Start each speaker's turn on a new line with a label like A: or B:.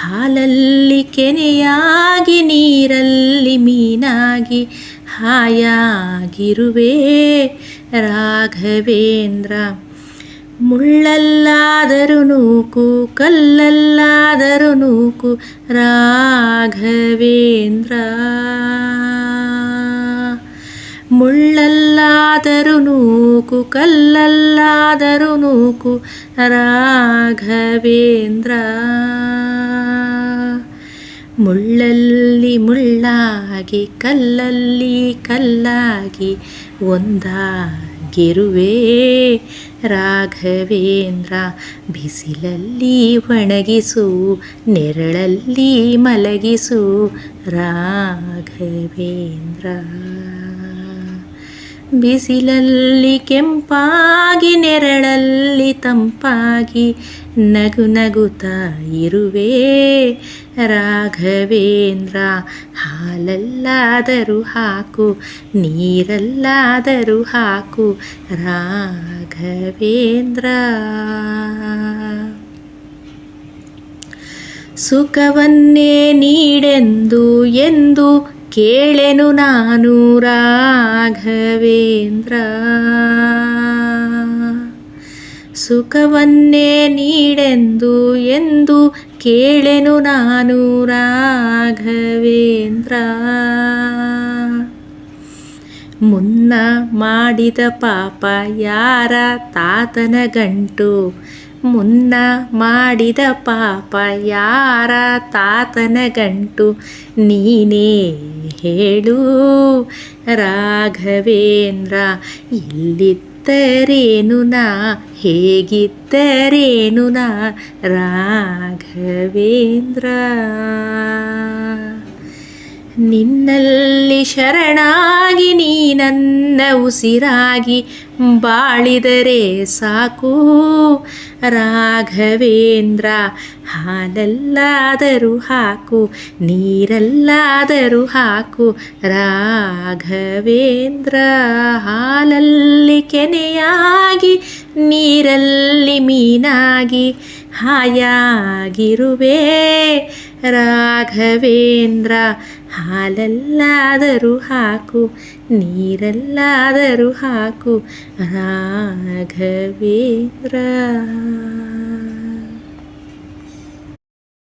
A: ಹಾಲಲ್ಲಿ ಕೆನೆಯಾಗಿ ನೀರಲ್ಲಿ ಮೀನಾಗಿ ಹಾಯಾಗಿರುವೆ ರಾಘವೇಂದ್ರ. ಮುಳ್ಳಲ್ಲಾದರೂ ನೂಕು ಕಲ್ಲಲ್ಲಾದರೂ ನೂಕು ರಾಘವೇಂದ್ರ. ಮುಳ್ಳಲ್ಲಾದರೂ ನೂಕು, ಕಲ್ಲಲ್ಲಾದರೂ ನೂಕು ರಾಘವೇಂದ್ರ ಮುಳ್ಳಲ್ಲಿ ಮುಳ್ಳಾಗಿ, ಕಲ್ಲಲ್ಲಿ ಕಲ್ಲಾಗಿ, ಒಂದಾಗಿರುವೆ ರಾಘವೇಂದ್ರ. ಬಿಸಿಲಲ್ಲಿ ಒಣಗಿಸು, ನೆರಳಲ್ಲಿ ಮಲಗಿಸು ರಾಘವೇಂದ್ರ. ಬಿಸಿಲಲ್ಲಿ ಕೆಂಪಾಗಿ, ನೆರಳಲ್ಲಿ ತಂಪಾಗಿ ನಗು ನಗುತ ಇರುವೆ. ರಾಘವೇಂದ್ರ, ಹಾಲಲ್ಲಾದರೂ ಹಾಕು, ನೀರಲ್ಲಾದರೂ ಹಾಕು. ರಾಘವೇಂದ್ರ, ಸುಖವನ್ನೇ ನೀಡೆಂದು ಎಂದು ಕೇಳೆನು ನಾನು ರಾಘವೇಂದ್ರ. ಸುಖವನ್ನೇ ನೀಡೆಂದು ಎಂದು ಕೇಳೆನು ನಾನು ರಾಘವೇಂದ್ರ. ಮುನ್ನ ಮಾಡಿದ ಪಾಪ ಯಾರ ತಾತನ ಗಂಟು ಮುನ್ನ ಮಾಡಿದ ಪಾಪ ಯಾರ ತಾತನ ಗಂಟು? ನೀನೇ ಹೇಳು. ರಾಘವೇಂದ್ರ ಎಲ್ಲಿದ್ದರೇನು ನಾ? ಹೇಗಿದ್ದರೇನು ನಾ? ರಾಘವೇಂದ್ರ. ನಿನ್ನಲ್ಲಿ ಶರಣಾಗಿ ನೀ ನನ್ನ ಉಸಿರಾಗಿ ಬಾಳಿದರೆ ಸಾಕು. ರಾಘವೇಂದ್ರ, ಹಾಲಲ್ಲಾದರೂ ಹಾಕು, ನೀರಲ್ಲಾದರೂ ಹಾಕು. ರಾಘವೇಂದ್ರ, ಹಾಲಲ್ಲಿ ಕೆನೆಯಾಗಿ, ನೀರಲ್ಲಿ ಮೀನಾಗಿ ಹಾಯಾಗಿರುವೆ. ರಾಘವೇಂದ್ರ ಹಾಲಲ್ಲಾದರೂ ಹಾಕು ನೀರಲ್ಲಾದರೂ ಹಾಕು ರಾಘವೇಂದ್ರ